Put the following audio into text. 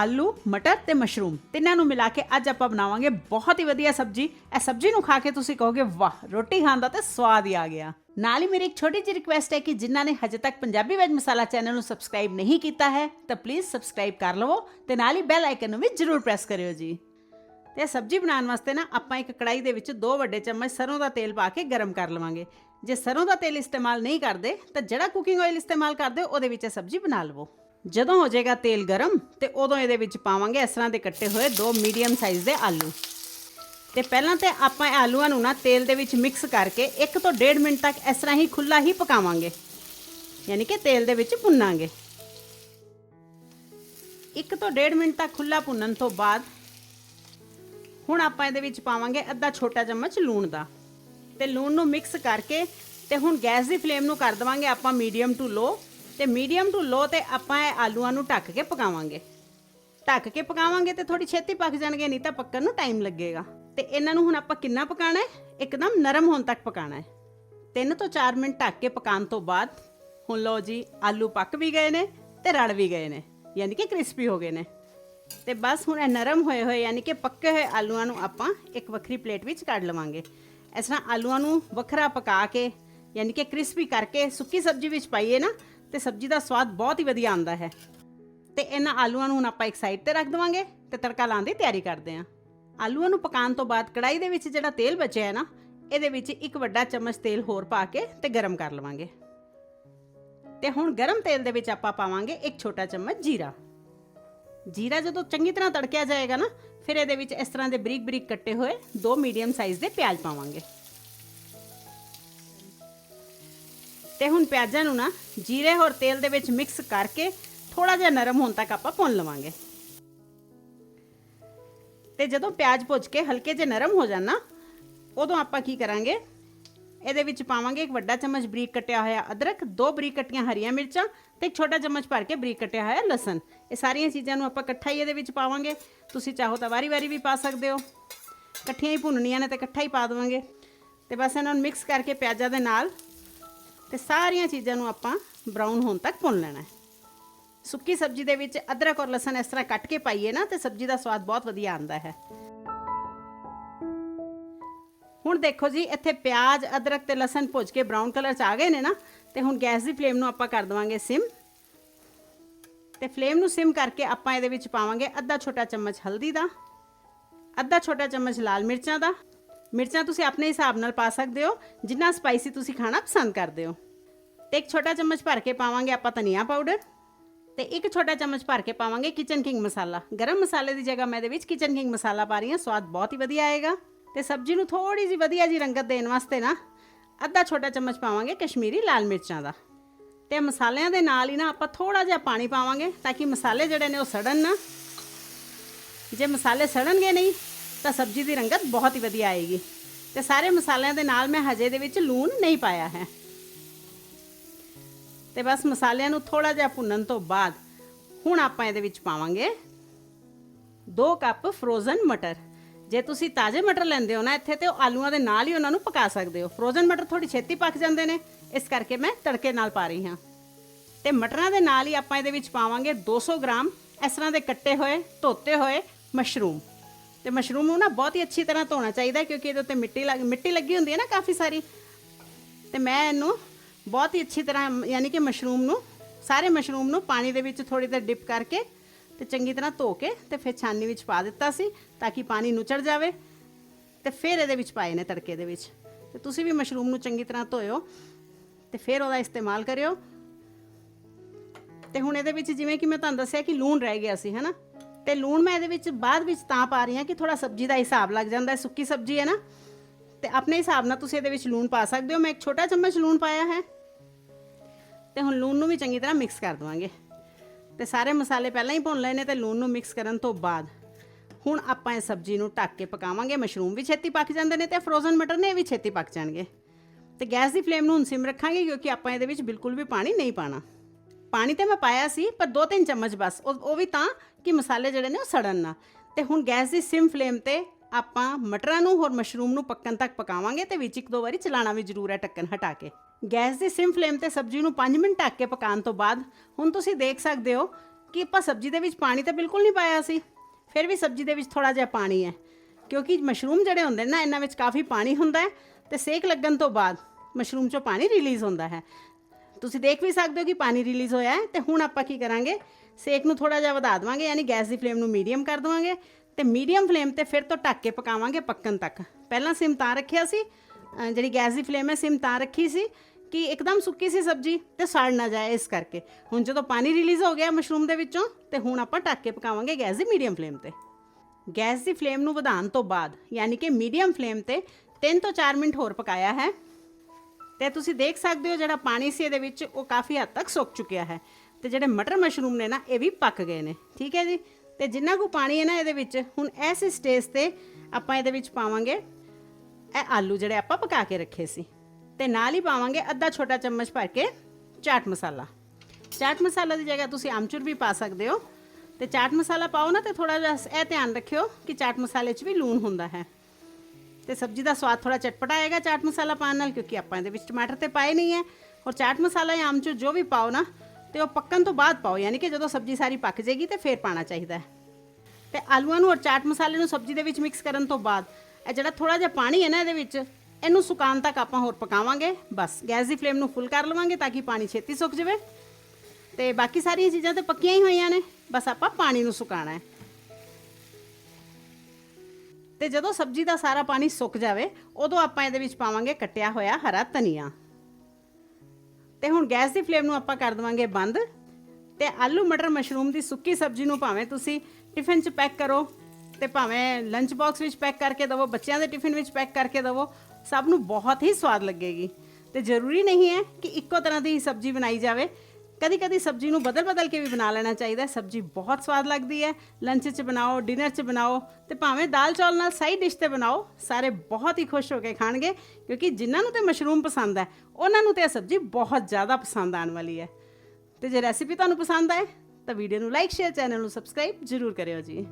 ਆਲੂ, ਮਟਰ ਤੇ ਮਸ਼ਰੂਮ। ਤਿੰਨਾਂ ਨੂੰ ਮਿਲਾ ਕੇ ਅੱਜ ਆਪਾਂ ਬਣਾਵਾਂਗੇ ਬਹੁਤ ਹੀ ਵਧੀਆ ਸਬਜੀ। ਇਹ ਸਬਜੀ ਨੂੰ ਖਾ ਕੇ ਤੁਸੀਂ ਕਹੋਗੇ, ਵਾਹ, ਰੋਟੀ ਖਾਣ ਦਾ ਤੇ ਸਵਾਦ ਹੀ ਆ ਗਿਆ। ਨਾਲ ਹੀ ਮੇਰੀ ਇੱਕ ਛੋਟੀ ਜਿਹੀ ਰਿਕੁਐਸਟ ਹੈ ਕਿ ਜਿਨ੍ਹਾਂ ਨੇ ਹਜੇ ਤੱਕ ਪੰਜਾਬੀ ਵੈਜ ਮਸਾਲਾ ਚੈਨਲ ਨੂੰ ਸਬਸਕ੍ਰਾਈਬ ਨਹੀਂ ਕੀਤਾ ਹੈ, ਤਾਂ ਪਲੀਜ਼ ਸਬਸਕ੍ਰਾਈਬ ਕਰ ਲਵੋ ਤੇ ਨਾਲ ਹੀ ਬੈਲ ਆਈਕਨ ਨੂੰ ਵੀ ਜਰੂਰ ਪ੍ਰੈਸ ਕਰਿਓ ਜੀ। ਤੇ ਸਬਜ਼ੀ ਬਣਾਉਣ ਵਾਸਤੇ ਨਾ ਆਪਾਂ ਇੱਕ ਕੜਾਈ ਦੇ ਵਿੱਚ 2 ਵੱਡੇ ਚਮਚ ਸਰੋਂ ਦਾ ਤੇਲ ਪਾ ਕੇ ਗਰਮ ਕਰ ਲਵਾਂਗੇ। ਜੇ ਸਰੋਂ ਦਾ ਤੇਲ ਇਸਤੇਮਾਲ ਨਹੀਂ ਕਰਦੇ, ਤਾਂ ਜਿਹੜਾ ਕੁਕਿੰਗ ਆਇਲ ਇਸਤੇਮਾਲ ਕਰਦੇ ਹੋ ਉਹਦੇ ਵਿੱਚ ਇਹ ਸਬਜ਼ੀ ਬਣਾ ਲਵੋ। ਜਦੋਂ ਹੋ ਜਾਏਗਾ ਤੇਲ ਗਰਮ ਤੇ ਉਦੋਂ ਇਹਦੇ ਵਿੱਚ ਪਾਵਾਂਗੇ ਇਸ ਤਰ੍ਹਾਂ ਦੇ ਕੱਟੇ ਹੋਏ ਦੋ ਮੀਡੀਅਮ ਸਾਈਜ਼ ਦੇ ਆਲੂ। ਤੇ ਪਹਿਲਾਂ ਤੇ ਆਪਾਂ ਆਲੂਆਂ ਨੂੰ ਨਾ ਤੇਲ ਦੇ ਵਿੱਚ ਮਿਕਸ ਕਰਕੇ 1 ਤੋਂ 1.5 ਮਿੰਟ ਤੱਕ ਇਸ ਤਰ੍ਹਾਂ ਹੀ ਖੁੱਲਾ ਹੀ ਪਕਾਵਾਂਗੇ। ਯਾਨੀ ਕਿ ਤੇਲ ਦੇ ਵਿੱਚ ਭੁੰਨਾਂਗੇ। 1 ਤੋਂ 1.5 ਮਿੰਟ ਤੱਕ ਖੁੱਲਾ ਭੁੰਨਣ ਤੋਂ ਬਾਅਦ ਹੁਣ ਆਪਾਂ ਇਹਦੇ ਵਿੱਚ ਪਾਵਾਂਗੇ ਅੱਧਾ ਛੋਟਾ ਚਮਚ ਲੂਣ ਦਾ। ਤੇ ਲੂਣ ਨੂੰ ਮਿਕਸ ਕਰਕੇ ਤੇ ਹੁਣ ਗੈਸ ਦੀ ਫਲੇਮ ਨੂੰ ਕਰ ਦਵਾਂਗੇ ਆਪਾਂ ਮੀਡੀਅਮ ਟੂ ਲੋ ਤੇ ਮੀਡੀਅਮ ਟੂ ਲੋ ਤੇ ਆਪਾਂ ਇਹ ਆਲੂਆਂ ਨੂੰ ਢੱਕ ਕੇ ਪਕਾਵਾਂਗੇ। ਢੱਕ ਕੇ ਪਕਾਵਾਂਗੇ ਤੇ ਥੋੜੀ ਛੇਤੀ ਪੱਕ ਜਾਣਗੇ, ਨਹੀਂ ਤਾਂ ਪੱਕਣ ਨੂੰ ਟਾਈਮ ਲੱਗੇਗਾ। ਤੇ ਇਹਨਾਂ ਨੂੰ ਹੁਣ ਆਪਾਂ ਕਿੰਨਾ ਪਕਾਣਾ ਹੈ? ਇੱਕਦਮ ਨਰਮ ਹੋਣ ਤੱਕ ਪਕਾਣਾ ਹੈ। 3 ਤੋਂ 4 ਮਿੰਟ ਢੱਕ ਕੇ ਪਕਾਉਣ ਤੋਂ ਬਾਅਦ ਹੁਣ ਲਓ ਜੀ, ਆਲੂ ਪੱਕ ਵੀ ਗਏ ਨੇ ਤੇ ਰੜ ਵੀ ਗਏ ਨੇ, ਯਾਨੀ ਕਿ ਕ੍ਰਿਸਪੀ ਹੋ ਗਏ ਨੇ। ਤੇ ਬਸ ਹੁਣ ਇਹ ਨਰਮ ਹੋਏ ਹੋਏ, ਯਾਨੀ ਕਿ ਪੱਕੇ ਹੋਏ ਆਲੂਆਂ ਨੂੰ ਆਪਾਂ ਇੱਕ ਵੱਖਰੀ ਪਲੇਟ ਵਿੱਚ ਕੱਢ ਲਵਾਂਗੇ। ਇਸ ਤਰ੍ਹਾਂ ਆਲੂਆਂ ਨੂੰ ਵੱਖਰਾ ਪਕਾ ਕੇ, ਯਾਨੀ ਕਿ ਕ੍ਰਿਸਪੀ ਕਰਕੇ ਸੁੱਕੀ ਸਬਜ਼ੀ ਵਿੱਚ ਪਾਈਏ ਨਾ ਤੇ ਸਬਜ਼ੀ ਦਾ ਸਵਾਦ ਬਹੁਤ ਹੀ ਵਧੀਆ ਆਉਂਦਾ ਹੈ। ਤੇ ਇਹਨਾਂ ਆਲੂਆਂ ਨੂੰ ਹੁਣ ਆਪਾਂ ਇੱਕ ਸਾਈਡ ਤੇ ਰੱਖ ਦਵਾਂਗੇ ਤੇ ਤੜਕਾ ਲਾਉਣ ਦੀ ਤਿਆਰੀ ਕਰਦੇ ਹਾਂ। ਆਲੂਆਂ ਨੂੰ ਪਕਾਉਣ ਤੋਂ ਬਾਅਦ ਕੜਾਈ ਦੇ ਵਿੱਚ ਜਿਹੜਾ ਤੇਲ ਬਚਿਆ ਹੈ ਨਾ, ਇਹਦੇ ਵਿੱਚ ਇੱਕ ਵੱਡਾ ਚਮਚ ਤੇਲ ਹੋਰ ਪਾ ਕੇ ਤੇ ਗਰਮ ਕਰ ਲਵਾਂਗੇ। ਤੇ ਹੁਣ ਗਰਮ ਤੇਲ ਦੇ ਵਿੱਚ ਆਪਾਂ ਪਾਵਾਂਗੇ ਇੱਕ ਛੋਟਾ ਚਮਚ ਜੀਰਾ। ਜੀਰਾ ਜਦੋਂ ਚੰਗੀ ਤਰ੍ਹਾਂ ਤੜਕਿਆ ਜਾਏਗਾ ਨਾ, ਫਿਰ ਇਹਦੇ ਵਿੱਚ ਇਸ ਤਰ੍ਹਾਂ ਦੇ ਬਰੀਕ ਬਰੀਕ ਕੱਟੇ ਹੋਏ ਦੋ ਮੀਡੀਅਮ ਸਾਈਜ਼ ਦੇ ਪਿਆਜ਼ ਪਾਵਾਂਗੇ। ਤੇ ਹੁਣ ਪਿਆਜ਼ਾਂ ਨੂੰ ਨਾ ਜੀਰੇ ਹੋਰ ਤੇਲ ਦੇ ਵਿੱਚ ਮਿਕਸ ਕਰਕੇ ਥੋੜਾ ਜਿਹਾ ਨਰਮ ਹੋਣ ਤੱਕ ਆਪਾਂ ਭੁੰਨ ਲਵਾਂਗੇ। ਤੇ ਜਦੋਂ ਪਿਆਜ਼ ਭੁੱਜ ਕੇ ਹਲਕੇ ਜਿਹੇ ਨਰਮ ਹੋ ਜਾਣ ਨਾ, ਉਦੋਂ ਆਪਾਂ ਕੀ ਕਰਾਂਗੇ? ਇਹਦੇ ਵਿੱਚ ਪਾਵਾਂਗੇ ਇੱਕ ਵੱਡਾ ਚਮਚ ਬਰੀਕ ਕੱਟਿਆ ਹੋਇਆ ਅਦਰਕ, ਦੋ ਬਰੀਕ ਕੱਟੀਆਂ ਹਰੀਆਂ ਮਿਰਚਾਂ ਤੇ ਇੱਕ ਛੋਟਾ ਚਮਚ ਭਰ ਕੇ ਬਰੀਕ ਕੱਟਿਆ ਹੋਇਆ ਲਸਣ। ਇਹ ਸਾਰੀਆਂ ਚੀਜ਼ਾਂ ਨੂੰ ਆਪਾਂ ਇਕੱਠਾ ਹੀ ਇਹਦੇ ਵਿੱਚ ਪਾਵਾਂਗੇ। ਤੁਸੀਂ ਚਾਹੋ ਤਾਂ ਵਾਰੀ-ਵਾਰੀ ਵੀ ਪਾ ਸਕਦੇ ਹੋ। ਇਕੱਠੀਆਂ ਹੀ ਭੁੰਨਣੀਆਂ ਨੇ ਤੇ ਇਕੱਠਾ ਹੀ ਪਾ ਦੇਵਾਂਗੇ। ਤੇ ਬਸ ਇਹਨਾਂ ਨੂੰ ਮਿਕਸ ਕਰਕੇ ਪਿਆਜ਼ਾਂ ਦੇ ਨਾਲ ਤੇ ਸਾਰੀਆਂ ਚੀਜ਼ਾਂ ਨੂੰ ਆਪਾਂ ਬਰਾਊਨ ਹੋਣ ਤੱਕ ਭੁੰਨ ਲੈਣਾ ਹੈ। ਸੁੱਕੀ ਸਬਜ਼ੀ ਦੇ ਵਿੱਚ ਅਦਰਕ ਔਰ ਲਸਣ ਇਸ ਤਰ੍ਹਾਂ ਕੱਟ ਕੇ ਪਾਈਏ ਨਾ ਤੇ ਸਬਜ਼ੀ ਦਾ ਸਵਾਦ ਬਹੁਤ ਵਧੀਆ ਆਉਂਦਾ ਹੈ। ਹੁਣ ਦੇਖੋ ਜੀ, ਇੱਥੇ ਪਿਆਜ਼, ਅਦਰਕ ਤੇ ਲਸਣ ਭੁੱਜ ਕੇ ਬ੍ਰਾਊਨ ਕਲਰ ਚ ਆ ਗਏ ਨੇ ਨਾ, ਤੇ ਹੁਣ ਗੈਸ ਦੀ ਫਲੇਮ ਨੂੰ ਆਪਾਂ ਕਰ ਦਵਾਂਗੇ ਸਿਮ। ਤੇ ਫਲੇਮ ਨੂੰ ਸਿਮ ਕਰਕੇ ਆਪਾਂ ਇਹਦੇ ਵਿੱਚ ਪਾਵਾਂਗੇ ਅੱਧਾ ਛੋਟਾ ਚਮਚ ਹਲਦੀ ਦਾ, ਅੱਧਾ ਛੋਟਾ ਚਮਚ ਲਾਲ ਮਿਰਚਾਂ ਦਾ ਮਿਰਚਾਂ ਤੁਸੀਂ ਆਪਣੇ ਹਿਸਾਬ ਨਾਲ ਪਾ ਸਕਦੇ ਹੋ, ਜਿੰਨਾ ਸਪਾਈਸੀ ਤੁਸੀਂ ਖਾਣਾ ਪਸੰਦ ਕਰਦੇ ਹੋ। ਤੇ ਇੱਕ ਛੋਟਾ ਚਮਚ ਭਰ ਕੇ ਪਾਵਾਂਗੇ ਆਪਾਂ ਧਨੀਆ ਪਾਊਡਰ ਤੇ ਇੱਕ ਛੋਟਾ ਚਮਚ ਭਰ ਕੇ ਪਾਵਾਂਗੇ ਕਿਚਨ ਕਿੰਗ ਮਸਾਲਾ ਗਰਮ ਮਸਾਲੇ ਦੀ ਜਗ੍ਹਾ ਮੈਂ ਇਹਦੇ ਵਿੱਚ ਕਿਚਨ ਕਿੰਗ ਮਸਾਲਾ ਪਾ ਰਹੀ ਹਾਂ, ਸਵਾਦ ਬਹੁਤ ਹੀ ਵਧੀਆ ਆਏਗਾ। ਤੇ ਸਬਜ਼ੀ ਨੂੰ ਥੋੜੀ ਜਿਹੀ ਵਧੀਆ ਜੀ ਰੰਗਤ ਦੇਣ ਵਾਸਤੇ ਨਾ ਅੱਧਾ ਛੋਟਾ ਚਮਚ ਪਾਵਾਂਗੇ ਕਸ਼ਮੀਰੀ ਲਾਲ ਮਿਰਚਾਂ ਦਾ। ਤੇ ਮਸਾਲਿਆਂ ਦੇ ਨਾਲ ਹੀ ਨਾ ਆਪਾਂ ਥੋੜਾ ਜਿਹਾ ਪਾਣੀ ਪਾਵਾਂਗੇ ਤਾਂ ਕਿ ਮਸਾਲੇ ਜਿਹੜੇ ਨੇ ਉਹ ਸੜਨ ਨਾ। ਜੇ ਮਸਾਲੇ ਸੜਨਗੇ ਨਹੀਂ ਤਾਂ ਸਬਜ਼ੀ ਦੀ ਰੰਗਤ ਬਹੁਤ ਹੀ ਵਧੀਆ ਆਏਗੀ। ਤੇ ਸਾਰੇ ਮਸਾਲਿਆਂ ਦੇ ਨਾਲ ਮੈਂ ਹਜੇ ਦੇ ਵਿੱਚ ਲੂਣ ਨਹੀਂ ਪਾਇਆ ਹੈ। ਤੇ ਬਸ ਮਸਾਲਿਆਂ ਨੂੰ ਥੋੜਾ ਜਿਹਾ ਭੁੰਨਣ ਤੋਂ ਬਾਅਦ ਹੁਣ ਆਪਾਂ ਇਹਦੇ ਵਿੱਚ ਪਾਵਾਂਗੇ 2 ਕੱਪ ਫਰੋਜ਼ਨ ਮਟਰ। ਜੇ ਤੁਸੀਂ ਤਾਜ਼ੇ ਮਟਰ ਲੈਂਦੇ ਹੋ ਨਾ ਇੱਥੇ ਤੇ ਉਹ ਆਲੂਆਂ ਦੇ ਨਾਲ ਹੀ ਉਹਨਾਂ ਨੂੰ ਪਕਾ ਸਕਦੇ ਹੋ। ਫਰੋਜ਼ਨ ਮਟਰ ਥੋੜੀ ਛੇਤੀ ਪੱਕ ਜਾਂਦੇ ਨੇ, ਇਸ ਕਰਕੇ ਮੈਂ ਤੜਕੇ ਨਾਲ ਪਾ ਰਹੀ ਹਾਂ। ਤੇ ਮਟਰਾਂ ਦੇ ਨਾਲ ਹੀ ਆਪਾਂ ਇਹਦੇ ਵਿੱਚ ਪਾਵਾਂਗੇ 200 ਗ੍ਰਾਮ ਇਸ ਤਰ੍ਹਾਂ ਦੇ ਕੱਟੇ ਹੋਏ, ਧੋਤੇ ਹੋਏ ਮਸ਼ਰੂਮ। ਤੇ ਮਸ਼ਰੂਮ ਨੂੰ ਨਾ ਬਹੁਤ ਹੀ ਅੱਛੀ ਤਰ੍ਹਾਂ ਧੋਣਾ ਚਾਹੀਦਾ ਕਿਉਂਕਿ ਇਹਦੇ ਉੱਤੇ ਮਿੱਟੀ ਲੱਗ, ਮਿੱਟੀ ਲੱਗੀ ਹੁੰਦੀ ਹੈ ਨਾ ਕਾਫੀ ਸਾਰੀ। ਤੇ ਮੈਂ ਇਹਨੂੰ ਬਹੁਤ ਹੀ ਅੱਛੀ ਤਰ੍ਹਾਂ, ਯਾਨੀ ਕਿ ਮਸ਼ਰੂਮ ਨੂੰ, ਸਾਰੇ ਮਸ਼ਰੂਮ ਨੂੰ ਪਾਣੀ ਦੇ ਵਿੱਚ ਥੋੜੀ ਦੇਰ ਡਿਪ ਕਰਕੇ ਤੇ ਚੰਗੀ ਤਰ੍ਹਾਂ ਧੋ ਕੇ ਤੇ ਫਿਰ ਛਾਨੀ ਵਿੱਚ ਪਾ ਦਿੱਤਾ ਸੀ ਤਾਂ ਕਿ ਪਾਣੀ ਨੁਚੜ ਜਾਵੇ ਤੇ ਫਿਰ ਇਹਦੇ ਵਿੱਚ ਪਾਏ ਨੇ ਤੜਕੇ ਦੇ ਵਿੱਚ। ਤੇ ਤੁਸੀਂ ਵੀ ਮਸ਼ਰੂਮ ਨੂੰ ਚੰਗੀ ਤਰ੍ਹਾਂ ਧੋਇਓ ਤੇ ਫਿਰ ਉਹਦਾ ਇਸਤੇਮਾਲ ਕਰਿਓ। ਤੇ ਹੁਣ ਇਹਦੇ ਵਿੱਚ ਜਿਵੇਂ ਕਿ ਮੈਂ ਤੁਹਾਨੂੰ ਦੱਸਿਆ ਕਿ ਲੂਣ ਰਹਿ ਗਿਆ ਸੀ ਹੈਨਾ ਤੇ ਲੂਣ ਮੈਂ ਇਹਦੇ ਵਿੱਚ ਬਾਅਦ ਵਿੱਚ ਤਾਂ ਪਾ ਰਹੀ ਹਾਂ ਕਿ ਥੋੜਾ ਸਬਜ਼ੀ ਦਾ ਹਿਸਾਬ ਲੱਗ ਜਾਂਦਾ ਹੈ, ਸੁੱਕੀ ਸਬਜ਼ੀ ਹੈ ਨਾ। ਤੇ ਆਪਣੇ ਹਿਸਾਬ ਨਾਲ ਤੁਸੀਂ ਇਹਦੇ ਵਿੱਚ ਲੂਣ ਪਾ ਸਕਦੇ ਹੋ। ਮੈਂ ਇੱਕ ਛੋਟਾ ਚਮਚ ਲੂਣ ਪਾਇਆ ਹੈ। ਤੇ ਹੁਣ ਲੂਣ ਨੂੰ ਵੀ ਚੰਗੀ ਤਰ੍ਹਾਂ ਮਿਕਸ ਕਰ ਦਵਾਂਗੇ। ਤੇ ਸਾਰੇ ਮਸਾਲੇ ਪਹਿਲਾਂ ਹੀ ਭੁੰਨ ਲਏ ਨੇ ਤੇ ਲੂਣ ਨੂੰ ਮਿਕਸ ਕਰਨ ਤੋਂ ਬਾਅਦ ਹੁਣ ਆਪਾਂ ਇਹ ਸਬਜ਼ੀ ਨੂੰ ਢੱਕ ਕੇ ਪਕਾਵਾਂਗੇ। ਮਸ਼ਰੂਮ ਵੀ ਛੇਤੀ ਪੱਕ ਜਾਂਦੇ ਨੇ ਤੇ ਫਰੋਜ਼ਨ ਮਟਰ ਨੇ ਵੀ ਛੇਤੀ ਪੱਕ ਜਾਣਗੇ। ਤੇ ਗੈਸ ਦੀ ਫਲੇਮ ਨੂੰ ਹੁਣ ਸਿਮ ਰੱਖਾਂਗੇ ਕਿਉਂਕਿ ਆਪਾਂ ਇਹਦੇ ਵਿੱਚ ਬਿਲਕੁਲ ਵੀ ਪਾਣੀ ਨਹੀਂ ਪਾਣਾ। ਪਾਣੀ ਤੇ ਮੈਂ ਪਾਇਆ ਸੀ, ਪਰ 2-3 ਚਮਚ ਬਸ। ਉਹ ਉਹ ਵੀ ਤਾਂ ਕਿ ਮਸਾਲੇ ਜਿਹੜੇ ਨੇ ਉਹ ਸੜਨ ਨਾ। ਤੇ ਹੁਣ ਗੈਸ ਦੀ ਸਿਮ ਫਲੇਮ ਤੇ ਆਪਾਂ ਮਟਰਾਂ ਨੂੰ ਹੋਰ ਮਸ਼ਰੂਮ ਨੂੰ ਪੱਕਣ ਤੱਕ ਪਕਾਵਾਂਗੇ ਤੇ ਵਿੱਚ ਇੱਕ ਦੋ ਵਾਰੀ ਚਲਾਣਾ ਵੀ ਜ਼ਰੂਰ ਹੈ ਢੱਕਣ ਹਟਾ ਕੇ। ਗੈਸ ਦੀ ਸਿਮ ਫਲੇਮ ਤੇ ਸਬਜ਼ੀ ਨੂੰ 5 ਮਿੰਟ ਢੱਕ ਕੇ ਪਕਾਉਣ ਤੋਂ ਬਾਅਦ ਹੁਣ ਤੁਸੀਂ ਦੇਖ ਸਕਦੇ ਹੋ ਕਿ ਆਪਾਂ ਸਬਜ਼ੀ ਦੇ ਵਿੱਚ ਪਾਣੀ ਤਾਂ ਬਿਲਕੁਲ ਨਹੀਂ ਪਾਇਆ ਸੀ। ਫਿਰ ਵੀ ਸਬਜ਼ੀ ਦੇ ਵਿੱਚ ਥੋੜਾ ਜਿਹਾ ਪਾਣੀ ਹੈ, ਕਿਉਂਕਿ ਮਸ਼ਰੂਮ ਜਿਹੜੇ ਹੁੰਦੇ ਨੇ ਨਾ, ਇਹਨਾਂ ਵਿੱਚ ਕਾਫੀ ਪਾਣੀ ਹੁੰਦਾ ਹੈ ਤੇ ਸੇਕ ਲੱਗਣ ਤੋਂ ਬਾਅਦ ਮਸ਼ਰੂਮ ਚੋਂ ਪਾਣੀ ਰਿਲੀਜ਼ ਹੁੰਦਾ ਹੈ। ਤੁਸੀਂ ਦੇਖ ਵੀ ਸਕਦੇ ਹੋ ਕਿ ਪਾਣੀ ਰਿਲੀਜ਼ ਹੋਇਆ ਹੈ ਤੇ ਹੁਣ ਆਪਾਂ ਕੀ ਕਰਾਂਗੇ ਸੇਕ ਨੂੰ ਥੋੜਾ ਜਿਹਾ ਵਧਾ ਦੇਵਾਂਗੇ, ਯਾਨੀ ਗੈਸ ਦੀ ਫਲੇਮ ਨੂੰ ਮੀਡੀਅਮ ਕਰ ਦੇਵਾਂਗੇ ਤੇ ਮੀਡੀਅਮ ਫਲੇਮ ਤੇ ਫਿਰ ਤੋਂ ਢੱਕ ਕੇ ਪਕਾਵਾਂਗੇ ਪੱਕਣ ਤੱਕ। ਪਹਿਲਾਂ ਸਿਮ ਤਾਂ ਰੱਖਿਆ ਸੀ ਜਿਹੜੀ ਗੈਸ ਦੀ ਫਲੇਮ ਹੈ, ਸਿਮ ਤਾਂ ਰੱਖੀ ਸੀ ਕਿ ਇੱਕਦਮ ਸੁੱਕੀ ਸੀ ਸਬਜ਼ੀ ਤੇ ਸੜ ਨਾ ਜਾਏ ਇਸ ਕਰਕੇ। ਹੁਣ ਜਦੋਂ ਪਾਣੀ ਰਿਲੀਜ਼ ਹੋ ਗਿਆ ਮਸ਼ਰੂਮ ਦੇ ਵਿੱਚੋਂ ਤੇ ਹੁਣ ਆਪਾਂ ਢੱਕ ਕੇ ਪਕਾਵਾਂਗੇ ਗੈਸ ਦੀ ਮੀਡੀਅਮ ਫਲੇਮ ਤੇ। ਗੈਸ ਦੀ ਫਲੇਮ ਨੂੰ ਵਧਾਉਣ ਤੋਂ ਬਾਅਦ, ਯਾਨੀ ਕਿ ਮੀਡੀਅਮ ਫਲੇਮ ਤੇ 3 ਤੋਂ 4 ਮਿੰਟ ਹੋਰ ਪਕਾਇਆ ਹੈ। ਤੇ ਤੁਸੀਂ ਦੇਖ ਸਕਦੇ ਹੋ ਜਿਹੜਾ ਪਾਣੀ ਸੀ ਇਹਦੇ ਵਿੱਚ, ਉਹ ਕਾਫੀ ਹੱਦ ਤੱਕ ਸੁੱਕ ਚੁੱਕਿਆ ਹੈ। ਤੇ ਜਿਹੜੇ ਮਟਰ ਮਸ਼ਰੂਮ ਨੇ ਨਾ, ਇਹ ਵੀ ਪੱਕ ਗਏ ਨੇ। ਠੀਕ ਹੈ ਜੀ? ਤੇ ਜਿੰਨਾ ਕੁ ਪਾਣੀ ਹੈ ਨਾ ਇਹਦੇ ਵਿੱਚ, ਹੁਣ ਇਸ ਸਟੇਜ ਤੇ ਆਪਾਂ ਇਹਦੇ ਵਿੱਚ ਪਾਵਾਂਗੇ ਇਹ ਆਲੂ ਜਿਹੜੇ ਆਪਾਂ ਪਕਾ ਕੇ ਰੱਖੇ ਸੀ। ਤੇ ਨਾਲ ਹੀ ਪਾਵਾਂਗੇ ਅੱਧਾ ਛੋਟਾ ਚਮਚ ਭਰ ਕੇ ਚਾਟ ਮਸਾਲਾ। ਚਾਟ ਮਸਾਲਾ ਦੀ ਜਗ੍ਹਾ ਤੁਸੀਂ ਆਮਚੂਰ ਵੀ ਪਾ ਸਕਦੇ ਹੋ। ਤੇ ਚਾਟ ਮਸਾਲਾ ਪਾਓ ਨਾ ਤੇ ਥੋੜਾ ਜਿਹਾ ਇਹ ਧਿਆਨ ਰੱਖਿਓ ਕਿ ਚਾਟ ਮਸਾਲੇ 'ਚ ਵੀ ਲੂਣ ਹੁੰਦਾ ਹੈ। ਤੇ ਸਬਜ਼ੀ ਦਾ ਸਵਾਦ ਥੋੜਾ ਚਟਪਟਾ ਆਏਗਾ ਚਾਟ ਮਸਾਲਾ ਪਾਉਣ ਨਾਲ, ਕਿਉਂਕਿ ਆਪਾਂ ਇਹਦੇ ਵਿੱਚ ਟਮਾਟਰ ਤੇ ਪਾਏ ਨਹੀਂ ਹੈ। ਔਰ ਚਾਟ ਮਸਾਲਾ ਜਾਂ ਆਮਚੂਰ ਜੋ ਵੀ ਪਾਓ ਨਾ ਤੇ ਉਹ ਪੱਕਣ ਤੋਂ ਬਾਅਦ ਪਾਓ, ਯਾਨੀ ਕਿ ਜਦੋਂ ਸਬਜ਼ੀ ਸਾਰੀ ਪੱਕ ਜਾਏਗੀ ਤੇ ਫਿਰ ਪਾਣਾ ਚਾਹੀਦਾ ਹੈ। ਤੇ ਆਲੂਆਂ ਨੂੰ ਔਰ ਚਾਟ ਮਸਾਲੇ ਨੂੰ ਸਬਜ਼ੀ ਦੇ ਵਿੱਚ ਮਿਕਸ ਕਰਨ ਤੋਂ ਬਾਅਦ, ਇਹ ਜਿਹੜਾ ਥੋੜਾ ਜਿਹਾ ਪਾਣੀ ਹੈ ਨਾ ਇਹਦੇ ਵਿੱਚ, ਇਹਨੂੰ ਸੁਕਾਉਣ ਤੱਕ ਆਪਾਂ ਹੋਰ ਪਕਾਵਾਂਗੇ, ਬਸ। ਗੈਸ ਦੀ ਫਲੇਮ ਨੂੰ ਫੁੱਲ ਕਰ ਲਵਾਂਗੇ ਤਾਂ ਕਿ ਪਾਣੀ ਛੇਤੀ ਸੁੱਕ ਜਾਵੇ। ਤੇ ਬਾਕੀ ਸਾਰੀਆਂ ਚੀਜ਼ਾਂ ਤੇ ਪੱਕੀਆਂ ਹੀ ਹੋਈਆਂ ਨੇ, ਬਸ ਆਪਾਂ ਪਾਣੀ ਨੂੰ ਸੁਕਾਉਣਾ ਹੈ। ਤੇ ਜਦੋਂ ਸਬਜ਼ੀ ਦਾ ਸਾਰਾ ਪਾਣੀ ਸੁੱਕ ਜਾਵੇ, ਉਦੋਂ ਆਪਾਂ ਇਹਦੇ ਵਿੱਚ ਪਾਵਾਂਗੇ ਕੱਟਿਆ ਹੋਇਆ ਹਰਾ ਧਨੀਆ। ਤੇ ਹੁਣ ਗੈਸ ਦੀ ਫਲੇਮ ਨੂੰ ਆਪਾਂ ਕਰ ਦੇਵਾਂਗੇ ਬੰਦ। ਤੇ ਆਲੂ ਮਟਰ ਮਸ਼ਰੂਮ ਦੀ ਸੁੱਕੀ ਸਬਜ਼ੀ ਨੂੰ ਭਾਵੇਂ ਤੁਸੀਂ ਟਿਫਿਨ 'ਚ ਪੈਕ ਕਰੋ ਤੇ ਭਾਵੇਂ ਲੰਚ ਬਾਕਸ ਵਿੱਚ ਪੈਕ ਕਰਕੇ ਦਿਵੋ, ਬੱਚਿਆਂ ਦੇ ਟਿਫਿਨ ਵਿੱਚ ਪੈਕ ਕਰਕੇ ਦਿਵੋ, ਸਭ ਨੂੰ ਬਹੁਤ ਹੀ ਸਵਾਦ ਲੱਗੇਗੀ। ਤੇ ਜ਼ਰੂਰੀ ਨਹੀਂ ਹੈ ਕਿ ਇੱਕੋ ਤਰ੍ਹਾਂ ਦੀ ਸਬਜ਼ੀ ਬਣਾਈ ਜਾਵੇ। ਕਦੀ ਕਦੀ ਸਬਜ਼ੀ ਨੂੰ ਬਦਲ ਬਦਲ ਕੇ ਵੀ ਬਣਾ ਲੈਣਾ ਚਾਹੀਦਾ ਹੈ। ਸਬਜ਼ੀ ਬਹੁਤ ਸਵਾਦ ਲੱਗਦੀ ਹੈ। ਲੰਚ 'ਚ ਬਣਾਓ, ਡਿਨਰ 'ਚ ਬਣਾਓ ਤੇ ਭਾਵੇਂ ਦਾਲ ਚੌਲ ਨਾਲ ਸਾਈਡ ਡਿਸ਼ ਤੇ ਬਣਾਓ, ਸਾਰੇ ਬਹੁਤ ਹੀ ਖੁਸ਼ ਹੋ ਕੇ ਖਾਣਗੇ ਕਿਉਂਕਿ ਜਿਨ੍ਹਾਂ ਨੂੰ ਤੇ ਮਸ਼ਰੂਮ ਪਸੰਦ ਹੈ, ਉਹਨਾਂ ਨੂੰ ਤੇ ਇਹ ਸਬਜ਼ੀ ਬਹੁਤ ਜ਼ਿਆਦਾ ਪਸੰਦ ਆਉਣ ਵਾਲੀ ਹੈ। ਤੇ ਜੇ ਰੈਸਿਪੀ ਤੁਹਾਨੂੰ ਪਸੰਦ ਆਏ ਤਾਂ ਵੀਡੀਓ ਨੂੰ ਲਾਈਕ ਸ਼ੇਅਰ ਚੈਨਲ ਨੂੰ ਸਬਸਕ੍ਰਾਈਬ ਜ਼ਰੂਰ ਕਰਿਓ ਜੀ।